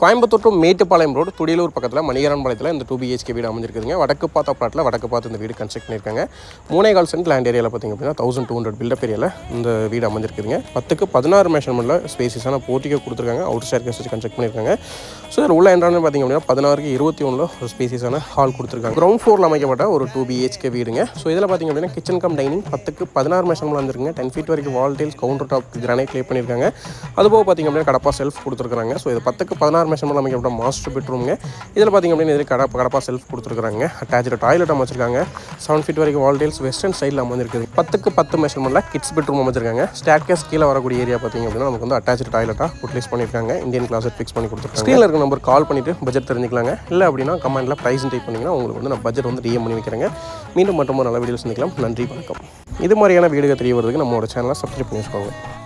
Coimbatore to Mettupalayam road Thudiyalur பக்கத்தில் மணிகரன் பாளையத்தில் இந்த டூ பிஹெச்கே வீடு அமைஞ்சிருக்குதுங்க. வடக்கு பார்த்த பிளாட்டில் வடக்கு பார்த்து இந்த வீடு கன்ஸ்ட்ரக்ட் பண்ணியிருக்காங்க. மூணே கால் சென்ட் லேண்ட் ஏரியாவில் பார்த்திங்க அப்படின்னா தௌசண்ட் டூ ஹண்ட்ரட் பில்டப் ஏரியாவில் இந்த வீடு அமைஞ்சிருக்குதுங்க. பத்துக்கு பதினாறு மெஷர்மெண்ட்டில் ஸ்பேசிஸான போர்ட்டிகோ கொடுத்துருக்காங்க. அவுட் ஸ்டேர் கேஸ் வச்சு கன்ஸ்ட்ரக்ட் பண்ணியிருக்காங்க. ஸோ இதில் உள்ள என்ட்ரானு பார்த்திங்க அப்படின்னா பதினாறுக்கு இருபத்தி ஒன்றில் ஒரு ஸ்பேசிஸான ஹால் கொடுத்துருக்காங்க. கிரவுண்ட் ஃப்ளோரில் அமைக்கப்பட்ட ஒரு டூ பிஹெச்கே வீடுங்க. ஸோ இதில் பார்த்திங்க அப்படின்னா கிச்சன் கம் டைனிங் பத்துக்கு பதினாறு மெஷர்மெண்ட் வந்துருங்க டென் ஃபீட் வரைக்கும் wall tiles counter top granite clay பண்ணியிருக்காங்க. அதுபோக பார்த்திங்க அப்படின்னா கடப்பா செல்ஃப் கொடுத்துருக்காங்க ஸோ இது பத்துக்கு பதினாறு மெஷர்மெண்ட் அமைக்கப்பட்ட மாஸ்டர் பெட்ரூமுங்க இதில் பார்த்திங்க அப்படின்னா இது கடப்பா கடப்பா செல்ஃப் கொடுத்துருக்காங்க அட்டாச்சு டாய்லெட் அமைச்சிருக்காங்க. செவன் ஃபீட் வரைக்கும் வால் வெஸ்டர்ன் சைடில் அமைஞ்சிருக்குது பத்துக்கு பத்து மெஷர்மெண்ட்டில் கிட்ஸ் பெட்ரூம் அமைச்சிருக்காங்க. ஸ்டார்கேஸ் கீழே வரக்கூடிய ஏரியா பார்த்திங்க அப்படின்னா நமக்கு வந்து அட்டாச்சு டாய்லெட்டாக யூட்டிலைஸ் பண்ணியிருக்காங்க இந்தியன் கிளாஸட் ஃபிக்ஸ் பண்ணி கொடுத்துருக்காங்க. ஸ்க்ரீனில் இருக்க நம்பர் கால் பண்ணிவிட்டு பட்ஜெட் தெரிஞ்சுக்கலாங்க. இல்லை அப்படின்னா கமெண்ட்டில் ப்ரைஸ் டைப் பண்ணிங்கன்னா உங்களுக்கு வந்து நான் பட்ஜெட் வந்து டிஎம் பண்ணி வைக்கிறேங்க. மீண்டும் மட்டும் ஒரு நல்ல வீடியோ சந்திக்கலாம். நன்றி வணக்கம். இது மாதிரியான வீடியோ தெரிய வரதுக்கு நம்மளோட சேனலை சப்ஸ்கிரைப் பண்ணி வச்சுக்கோங்க